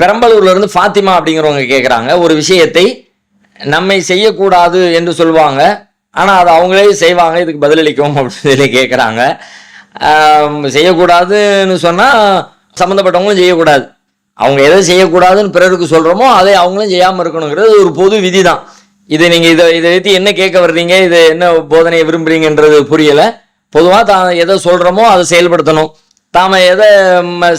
பெரம்பலூர்ல இருந்து ஃபாத்திமா அப்படிங்கிறவங்க கேட்குறாங்க ஒரு விஷயத்தை நம்மை செய்யக்கூடாது என்று சொல்லுவாங்க ஆனால் அது அவங்களே செய்வாங்க. இதுக்கு பதிலளிக்கும் அப்படின்னு சொல்லி கேட்குறாங்க செய்யக்கூடாதுன்னு சொன்னால் சம்மந்தப்பட்டவங்களும் செய்யக்கூடாது. அவங்க எதை செய்யக்கூடாதுன்னு பிறருக்கு சொல்கிறோமோ அதை அவங்களும் செய்யாமல் இருக்கணுங்கிறது ஒரு பொது விதி தான் இது நீங்கள் இதை இதை வைத்து என்ன கேட்க வர்றீங்க? இது என்ன போதனையை விரும்புறீங்கன்றது புரியலை. பொதுவாக தான் எதை சொல்கிறோமோ அதை செயல்படுத்தணும். தாம எதை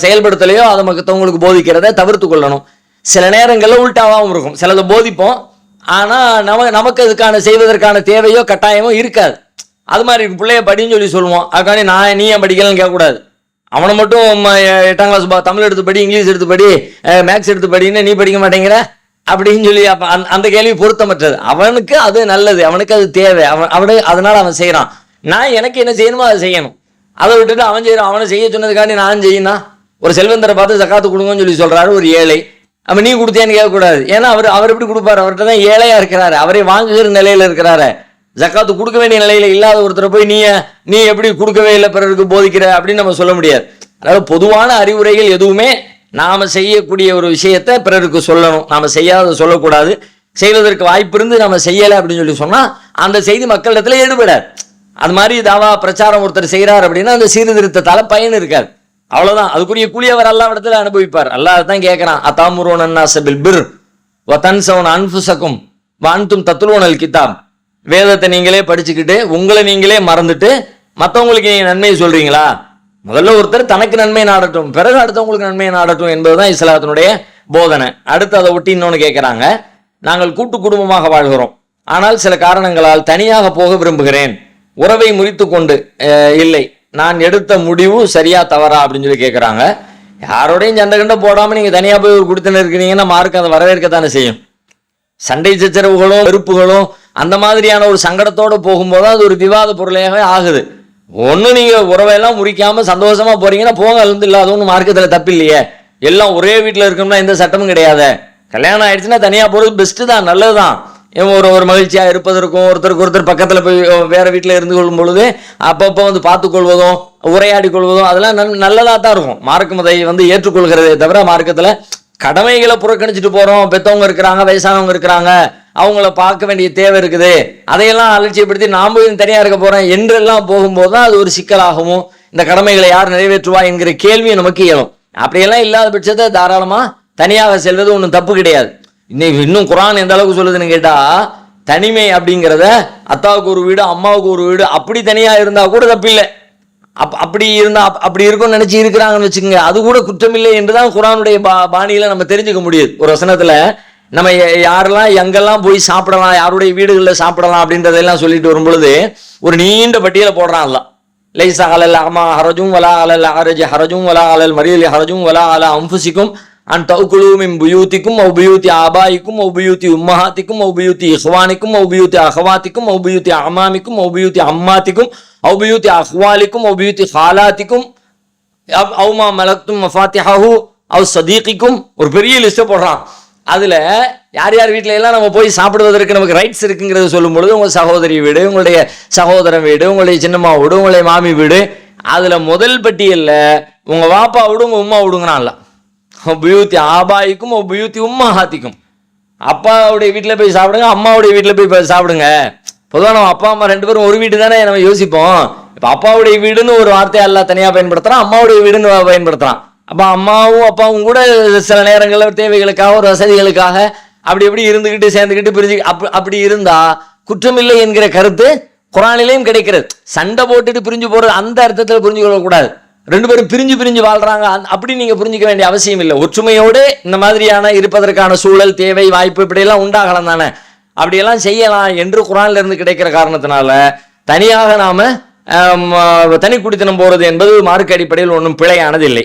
செயல்படுத்தலையோ அதை மற்றவங்களுக்கு போதிக்கிறதை தவிர்த்து கொள்ளணும். சில நேரங்களில் உள்டாவாகவும் இருக்கும். சிலதை போதிப்போம். ஆனால் நம்ம நமக்கு அதுக்கான செய்வதற்கான தேவையோ கட்டாயமோ இருக்காது. அது மாதிரி இருக்கு. பிள்ளைய படின்னு சொல்லி சொல்லுவோம். அதுக்காண்டி நான் நீ ஏன் படிக்கலன்னு கேட்கக்கூடாது. அவனை மட்டும் எட்டாம் கிளாஸ் பா- தமிழ் எடுத்து படி இங்கிலீஷ் எடுத்து படி மேக்ஸ் எடுத்து படின்னு நீ படிக்க மாட்டேங்கிற? அப்படின்னு சொல்லி அப்போ அந்த அந்த கேள்வி பொருத்தமற்றது. அவனுக்கு அது நல்லது. அவனுக்கு அது தேவை. அவன் அவனு அதனால அவன் செய்கிறான் நான் எனக்கு என்ன செய்யணுமோ அதை செய்யணும். அதை விட்டுட்டு அவன் செய்யறான் அவனை செய்ய சொன்னதுக்காண்டி நான் செய்யணும் ஒரு செல்வந்தரை பார்த்து ஜக்காத்து கொடுங்கன்னு சொல்லி சொல்றாரு ஒரு ஏழை. அவன் நீ கொடுத்தேன்னு கேட்கக்கூடாது. ஏன்னா அவர் அவர் எப்படி கொடுப்பாரு? அவர்கிட்ட தான் ஏழையா இருக்கிறாரு. அவரே வாங்குகிற நிலையில இருக்கிறாரு. ஜக்காத்து கொடுக்க வேண்டிய நிலையில இல்லாத ஒருத்தரை போய் நீ நீ எப்படி கொடுக்கவே இல்லை பிறருக்கு போதிக்கிற அப்படின்னு நம்ம சொல்ல முடியாது. அதாவது பொதுவான அறிவுரைகள் எதுவுமே நாம செய்யக்கூடிய ஒரு விஷயத்தை பிறருக்கு சொல்லணும். நாம செய்யாத சொல்லக்கூடாது. செய்வதற்கு வாய்ப்பு இருந்து நம்ம செய்யலை அப்படின்னு சொல்லி சொன்னா அந்த செய்தி மக்களிடத்துல ஈடுபடாது. அது மாதிரி தாவா பிரச்சாரம் ஒருத்தர் செய்கிறார் அப்படின்னா அந்த சீர்திருத்தத்தால் பயன் இருக்காது. அவ்வளோதான் அதுக்குரிய கூலியவர் அவர் அல்லா இடத்துல அனுபவிப்பார். அல்லாஹ் தான் கேட்குறான் அத்தாமுரோன் அன்னாசபில் பிர் வதன்சவன் அன்புசக்கும் வான்தும் தத்துலோனல் கிதாப். வேதத்தை நீங்களே படிச்சுக்கிட்டு உங்களை நீங்களே மறந்துட்டு மற்றவங்களுக்கு நீங்கள் நன்மையை சொல்கிறீங்களா முதல்ல ஒருத்தர் தனக்கு நன்மை நாடட்டும் பிறகு அடுத்தவங்களுக்கு நன்மையை நாடட்டும் என்பதுதான் இஸ்லாத்தினுடைய போதனை. அடுத்து அதை ஒட்டி இன்னொன்று கேட்குறாங்க நாங்கள் கூட்டு குடும்பமாக வாழ்கிறோம். ஆனால் சில காரணங்களால் தனியாக போக விரும்புகிறேன். உறவை முறித்து கொண்டு இல்லை நான் எடுத்த முடிவு சரியா தவறா அப்படின்னு சொல்லி கேட்குறாங்க யாரோடையும் சண்டை கண்டை போடாமல் நீங்கள் தனியாக போய் ஒரு குடுத்தன இருக்கிறீங்கன்னா மார்க் அதை வரவேற்கத்தானே செய்யும். சண்டை சச்சரவுகளும் வெறுப்புகளும் அந்த மாதிரியான ஒரு சங்கடத்தோடு போகும்போது அது ஒரு விவாத பொருளையாகவே ஆகுது. ஒன்றும் நீங்கள் உறவையெல்லாம் முறிக்காமல் சந்தோஷமாக போகிறீங்கன்னா போங்க அது இல்லை அது ஒன்றும் மார்க்கத்தில் தப்பு இல்லையே எல்லாம் ஒரே வீட்டில் இருக்கணும்னா எந்த சட்டமும் கிடையாது. கல்யாணம் ஆயிடுச்சுன்னா தனியாக போகிறது பெஸ்ட்டு தான் நல்லது தான் ஒரு ஒரு மகிழ்ச்சியாக இருப்பதற்கும் ஒருத்தருக்கு ஒருத்தர் பக்கத்தில் போய் வேறு வீட்டில் இருந்து கொள்ளும் பொழுது அப்பப்போ வந்து பார்த்துக்கொள்வதும் உரையாடி கொள்வதும் அதெல்லாம் நல் நல்லதாக தான் இருக்கும். மார்க்கம் அதை வந்து ஏற்றுக்கொள்கிறதே தவிர மார்க்கத்தில் கடமைகளை புறக்கணிச்சிட்டு போகிறோம் பெத்தவங்க இருக்கிறாங்க வயசானவங்க இருக்கிறாங்க அவங்கள பார்க்க வேண்டிய தேவை இருக்குது. அதையெல்லாம் அலட்சியப்படுத்தி நாம் தனியாக இருக்க போகிறேன் என்றெல்லாம் போகும்போது தான் அது ஒரு சிக்கலாகவும் இந்த கடமைகளை யார் நிறைவேற்றுவா என்கிற கேள்வியை நமக்கு இயலும். அப்படியெல்லாம் இல்லாத பட்சத்தை தாராளமாக தனியாக செல்வது ஒன்றும் தப்பு கிடையாது. இன்னைக்கு இன்னும் குரான் எந்த அளவுக்கு சொல்லுதுன்னு கேட்டால் தனிமை அப்படிங்கிறத அத்தாவுக்கு ஒரு வீடு அம்மாவுக்கு ஒரு வீடு அப்படி தனியாக இருந்தால் கூட தப்பில்லை. அப் அப்படி இருந்தால் அப்- அப்படி இருக்கும்னு நினச்சி இருக்கிறாங்கன்னு வச்சுக்கோங்க அது கூட குற்றமில்லை என்று தான் குரானுடைய பா பாணியில் நம்ம தெரிஞ்சுக்க முடியுது. ஒரு வசனத்தில் நம்ம யாரெல்லாம் எங்கெல்லாம் போய் சாப்பிடலாம் யாருடைய வீடுகளில் சாப்பிடலாம் அப்படின்றதெல்லாம் சொல்லிட்டு வரும்பொழுது ஒரு நீண்ட பட்டியலை போடுறான் அல்ல லைசா அலல் அம்மா ஹரஜும் வலா அலல் ஹரஜ் ஹரஜும் வலா அலல் மரியல் ஹரஜும் வலா அல அம்புசிக்கும் அன் தௌகுலு மிம் புயூத்திக்கும் அவு ஆபாய்க்கும் ஆபாயிக்கும் உம்மஹாத்திக்கும் அவு இஹ்வானிக்கும் அவு அஹவாத்திக்கும் அவு அமாமிக்கும் அவு அம்மாத்திக்கும் அவு அஹ்வாலிக்கும் அவு ஹாலாத்திக்கும் அவுமா மலக்தும் மஃபாத்திஹாஹு அவ் சதீக்கிக்கும் ஒரு பெரிய லிஸ்ட்டை போடுறான். அதில் யார் யார் வீட்டில எல்லாம் நம்ம போய் சாப்பிடுவதற்கு நமக்கு ரைட்ஸ் இருக்குங்கிறத சொல்லும் பொழுது உங்கள் சகோதரி வீடு உங்களுடைய சகோதரன் வீடு உங்களுடைய சின்னம்மா வீடு உங்களுடைய மாமி வீடு அதில் முதல் பட்டியலில் உங்கள் வாப்பா விடுங்க உங்க உம்மா விடுங்கிறான்ல. பியூத்தி ஆபாய்க்கும் பியூத்தி உம்மா ஹாத்திக்கும் அப்பாவுடைய வீட்டில் போய் சாப்பிடுங்க அம்மாவுடைய வீட்டில் போய் போய் சாப்பிடுங்க. பொதுவாக நம்ம அப்பா அம்மா ரெண்டு பேரும் ஒரு வீடு தானே நம்ம யோசிப்போம். இப்போ அப்பாவுடைய வீடுன்னு ஒரு வார்த்தையை எல்லாம் தனியாக பயன்படுத்துகிறான் அம்மாவுடைய வீடுன்னு பயன்படுத்துகிறான் அப்போ அம்மாவும் அப்பாவும் கூட சில நேரங்களில் தேவைகளுக்காக ஒரு வசதிகளுக்காக அப்படி எப்படி இருந்துக்கிட்டு சேர்ந்துக்கிட்டு பிரிஞ்சு அப் அப்படி இருந்தால் குற்றமில்லை என்கிற கருத்து குரானிலையும் கிடைக்கிறது. சண்டை போட்டுட்டு பிரிஞ்சு போகிறது அந்த அர்த்தத்தில் புரிஞ்சு கொள்ளக்கூடாது ரெண்டு பேரும் பிரிஞ்சு பிரிஞ்சு வாழ்றாங்க. அப்படி நீங்க புரிஞ்சிக்க வேண்டிய அவசியம் இல்லை. ஒற்றுமையோடு இந்த மாதிரியான இருப்பதற்கான சூழல் தேவை வாய்ப்பு இப்படியெல்லாம் உண்டாகலாம் தானே. அப்படியெல்லாம் செய்யலாம் என்று குரான்ல இருந்து கிடைக்கிற காரணத்தினால தனியாக நாம தனி குடித்தனம் போறது என்பது மார்க்க அடிப்படையில் ஒன்றும் பிழையானது இல்லை